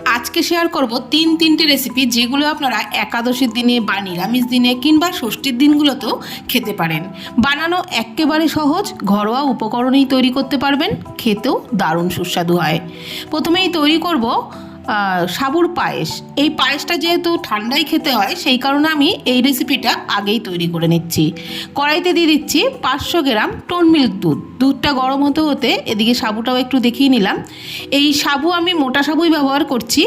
আজকে শেয়ার করব তিন তিনটে রেসিপি যেগুলো আপনারা একাদশীর দিনে বা নিরামিষ দিনে কিংবা ষষ্ঠীর দিনগুলোতেও খেতে পারেন। বানানো একেবারে সহজ, ঘরোয়া উপকরণেই তৈরি করতে পারবেন, খেতেও দারুণ সুস্বাদু হয়। প্রথমেই তৈরি করব সাবুর পায়েস। এই পায়েসটা যেহেতু ঠান্ডাই খেতে হয়, সেই কারণে আমি এই রেসিপিটা আগেই তৈরি করে নিচ্ছি। কড়াইতে দিয়ে দিচ্ছি পাঁচশো গ্রাম টোন মিল্ক দুধ। দুধটা গরম হতে হতে এদিকে সাবুটাও একটু দেখিয়ে নিলাম। এই সাবু আমি মোটা সাবুই ব্যবহার করছি,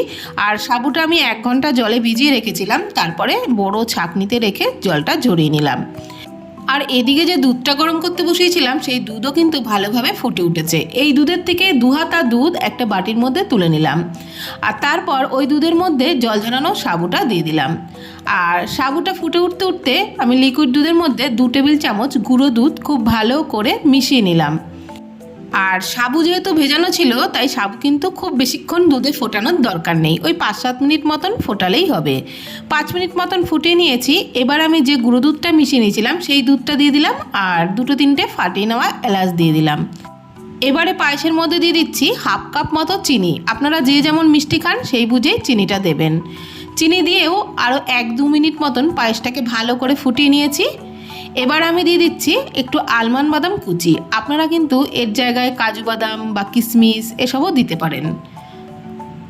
আর সাবুটা আমি এক ঘণ্টা জলে ভিজিয়ে রেখেছিলাম। তারপরে বড় ছাঁকনিতে রেখে জলটা ঝরিয়ে নিলাম। আর এদিকে যে দুধটা গরম করতে বসিয়েছিলাম, সেই দুধও কিন্তু ভালোভাবে ফুটে উঠেছে। এই দুধের থেকে দুহাতা দুধ একটা বাটির মধ্যে তুলে নিলাম। আর তারপর ওই দুধের মধ্যে জল ঝরানো সাবুটা দিয়ে দিলাম। আর সাবুটা ফুটে উঠতে উঠতে আমি লিকুইড দুধের মধ্যে দু টেবিল চামচ গুঁড়ো দুধ খুব ভালো করে মিশিয়ে নিলাম। আর সাবু যেহেতু ভেজানো ছিল, তাই সাবু কিন্তু খুব বেশিক্ষণ দুধে ফোটানোর দরকার নেই। ওই পাঁচ সাত মিনিট মতন ফোটালেই হবে। পাঁচ মিনিট মতন ফুটিয়ে নিয়েছি। এবার আমি যে গুঁড়ো দুধটা মিশিয়ে নিয়েছিলাম, সেই দুধটা দিয়ে দিলাম আর দুটো তিনটে ফাটিয়ে নেওয়া এলাচ দিয়ে দিলাম। এবারে পায়েসের মধ্যে দিয়ে দিচ্ছি হাফ কাপ মতো চিনি। আপনারা যে যেমন মিষ্টি খান, সেই বুঝেই চিনিটা দেবেন। চিনি দিয়েও আরও এক দু মিনিট মতন পায়েসটাকে ভালো করে ফুটিয়ে নিয়েছি। এবার আমি দিয়ে দিচ্ছি একটু আলমন্ড বাদাম কুচি। আপনারা কিন্তু এর জায়গায় কাজু বাদাম বা কিশমিশ এসবও দিতে পারেন।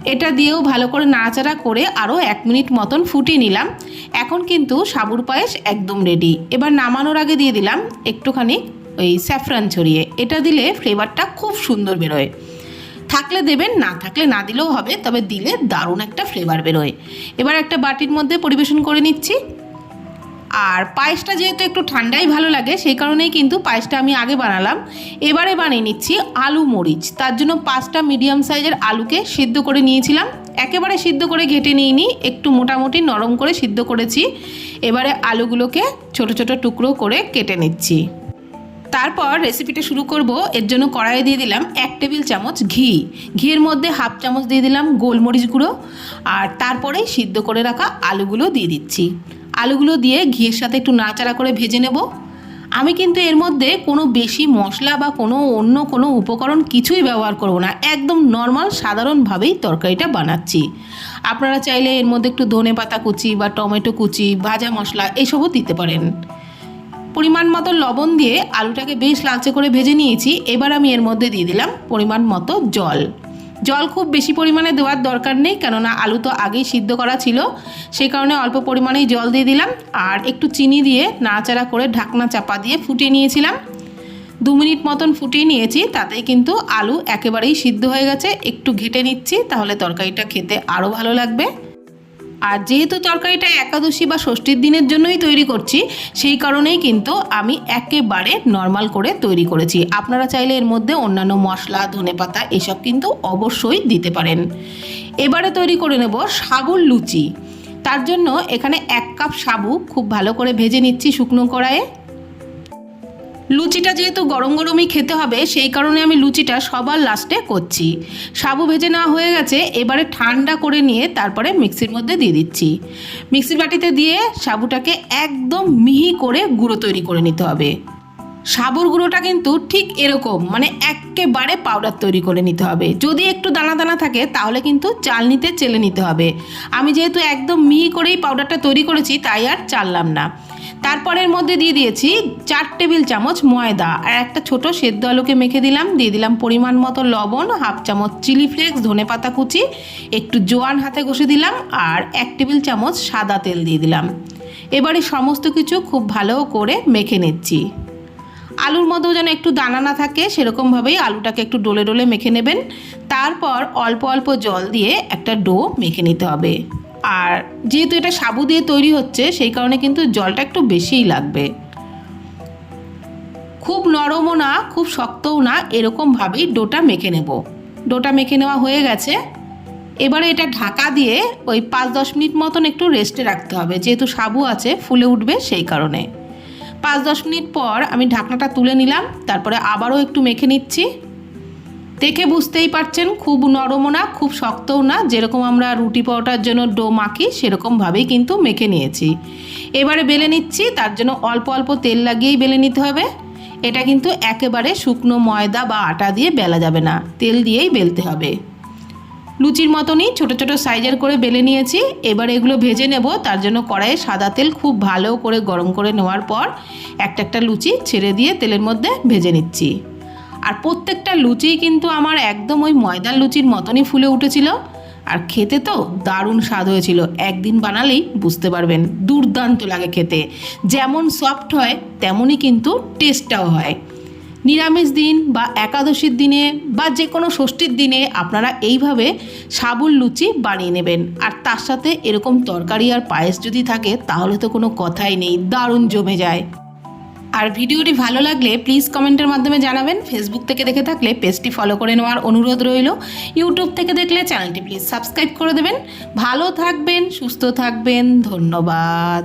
এটা দিয়েও ভালো করে নাড়াচাড়া করে আরও এক মিনিট মতন ফুটিয়ে নিলাম। এখন কিন্তু সাবুর পায়েস একদম রেডি এবার নামানোর আগে দিয়ে দিলাম একটুখানি ওই স্যাফরান ছড়িয়ে। এটা দিলে ফ্লেভারটা খুব সুন্দর বেরোয়। থাকলে দেবেন, না থাকলে না দিলেও হবে, তবে দিলে দারুণ একটা ফ্লেভার বেরোয়। এবার একটা বাটির মধ্যে পরিবেশন করে নিচ্ছি। আর পায়েসটা যেহেতু একটু ঠান্ডাই ভালো লাগে, সেই কারণেই কিন্তু পায়েসটা আমি আগে বানালাম। এবারে বানিয়ে নিচ্ছি আলু মরিচ। তার জন্য পাঁচটা মিডিয়াম সাইজের আলুকে সিদ্ধ করে নিয়েছিলাম। একেবারে সিদ্ধ করে ঘেটে নিইনি, একটু মোটামুটি নরম করে সিদ্ধ করেছি। এবারে আলুগুলোকে ছোট ছোট টুকরো করে কেটে নিচ্ছি। তারপর রেসিপিটা শুরু করব। এর জন্য কড়াইয়ে দিয়ে দিলাম এক টেবিল চামচ ঘি। ঘিয়ের মধ্যে হাফ চামচ দিয়ে দিলাম গোলমরিচ গুঁড়ো। আর তারপরে সিদ্ধ করে রাখা আলুগুলো দিয়ে দিচ্ছি। আলুগুলো দিয়ে ঘিয়ের সাথে একটু নাড়াচাড়া করে ভেজে নেব। আমি কিন্তু এর মধ্যে কোনো বেশি মশলা বা কোনো অন্য কোনো উপকরণ কিছুই ব্যবহার করব না। একদম নর্মাল, সাধারণভাবেই তরকারিটা বানাচ্ছি। আপনারা চাইলে এর মধ্যে একটু ধনে পাতা কুচি বা টমেটো কুচি, ভাজা মশলা এসবও দিতে পারেন। পরিমাণ মতো লবণ দিয়ে আলুটাকে বেশ লালচে করে ভেজে নিয়েছি। এবার আমি এর মধ্যে দিয়ে দিলাম পরিমাণ মতো জল। জল খুব বেশি পরিমাণে দেওয়ার দরকার নেই, কেননা আলু তো আগেই সিদ্ধ করা ছিল। সেই কারণে অল্প পরিমাণেই জল দিয়ে দিলাম, আর একটু চিনি দিয়ে নাড়াচাড়া করে ঢাকনা চাপা দিয়ে ফুটিয়ে নিয়েছিলাম। দু মিনিট মতন ফুটিয়ে নিয়েছি, তাতে কিন্তু আলু একেবারেই সিদ্ধ হয়ে গেছে। একটু ঘেটে নিচ্ছি, তাহলে তরকারিটা খেতে আরও ভালো লাগবে। আর যেহেতু তরকারিটা একাদশী বা ষষ্ঠীর দিনের জন্যই তৈরি করছি, সেই কারণেই কিন্তু আমি একেবারে নর্মাল করে তৈরি করেছি। আপনারা চাইলে এর মধ্যে অন্যান্য মশলা, ধনে পাতা এসব কিন্তু অবশ্যই দিতে পারেন। এবারে তৈরি করে নেব সাগর লুচি। তার জন্য এখানে এক কাপ সাবু, খুব ভালো করে ভেজে নিচ্ছি শুকনো কড়াইয়ে। লুচিটা যেহেতু গরম গরমই খেতে হবে, সেই কারণে আমি লুচিটা সবার লাস্টে করছি। সাবু ভেজে নেওয়া হয়ে গেছে, এবারে ঠান্ডা করে নিয়ে তারপরে মিক্সির মধ্যে দিয়ে দিচ্ছি। মিক্সির বাটিতে দিয়ে সাবুটাকে একদম মিহি করে গুঁড়ো তৈরি করে নিতে হবে। সাবুর গুঁড়োটা কিন্তু ঠিক এরকম মানে একেবারে পাউডার তৈরি করে নিতে হবে। যদি একটু দানা দানা থাকে, তাহলে কিন্তু চালনিতে চেলে নিতে হবে। আমি যেহেতু একদম মিহি করেই পাউডারটা তৈরি করেছি, তাই আর চাললাম না। তারপরের মধ্যে দিয়ে দিয়েছি চার টেবিল চামচ ময়দা আর একটা ছোট সেদ্ধ আলুকে মেখে দিলাম। দিয়ে দিলাম পরিমাণ মতো লবণ, হাফ চামচ চিলি ফ্লেক্স, ধনে পাতা কুচি, একটু জোয়ান হাতে ঘষে দিলাম আর এক টেবিল চামচ সাদা তেল দিয়ে দিলাম। এবারে সমস্ত কিছু খুব ভালো করে মেখে নিচ্ছি। আলুর মধ্যেও যেন একটু দানা না থাকে, সেরকমভাবেই আলুটাকে একটু ডলে ডলে মেখে নেবেন। তারপর অল্প অল্প জল দিয়ে একটা ডো মেখে নিতে হবে। আর যেহেতু এটা সাবু দিয়ে তৈরি হচ্ছে, সেই কারণে কিন্তু জলটা একটু বেশিই লাগবে। খুব নরমও না, খুব শক্তও না, এরকমভাবেই ডোটা মেখে নেব। ডোটা মেখে নেওয়া হয়ে গেছে। এবারে এটা ঢাকা দিয়ে ওই পাঁচ দশ মিনিট মতন একটু রেস্টে রাখতে হবে। যেহেতু সাবু আছে, ফুলে উঠবে সেই কারণে। পাঁচ দশ মিনিট পর আমি ঢাকনাটা তুলে নিলাম, তারপরে আবারও একটু মেখে নিচ্ছি। দেখে বুঝতেই পারছেন, খুব নরমও না, খুব শক্তও না, যেরকম আমরা রুটি পরোটার জন্য ডো মাখি, সেরকমভাবেই কিন্তু মেখে নিয়েছি। এবারে বেলে নিচ্ছি, তার জন্য অল্প অল্প তেল লাগিয়েই বেলে নিতে হবে। এটা কিন্তু একেবারে শুকনো ময়দা বা আটা দিয়ে বেলা যাবে না, তেল দিয়েই বেলতে হবে। লুচির মতনই ছোট ছোট সাইজের করে বেলে নিয়েছি, এবার এগুলো ভেজে নেব, তার জন্য কড়াইয়ে সাদা তেল খুব ভালো করে গরম করে নেওয়ার পর একটা একটা লুচি ছেড়ে দিয়ে তেলের মধ্যে ভেজে নিচ্ছি। আর প্রত্যেকটা লুচিই কিন্তু আমার একদম ওই ময়দার লুচির মতনই ফুলে উঠেছিল। আর খেতে তো দারুণ স্বাদ হয়েছিল। একদিন বানালেই বুঝতে পারবেন, দুর্দান্ত লাগে খেতে। যেমন সফট হয়, তেমনই কিন্তু টেস্টটাও হয়। নিরামিষ দিন বা একাদশীর দিনে বা যে কোনো ষষ্ঠীর দিনে আপনারা এইভাবে সাবুল লুচি বানিয়ে নেবেন। আর তার সাথে এরকম তরকারি আর পায়েস যদি থাকে, তাহলে তো কোনো কথাই নেই, দারুণ জমে যায়। আর ভিডিওটি ভালো লাগলে প্লিজ কমেন্টের মাধ্যমে জানাবেন। ফেসবুক থেকে দেখে থাকলে পেজটি ফলো করে নেওয়ার অনুরোধ রইল। ইউটিউব থেকে দেখলে চ্যানেলটি প্লিজ সাবস্ক্রাইব করে দেবেন। ভালো থাকবেন, সুস্থ থাকবেন, ধন্যবাদ।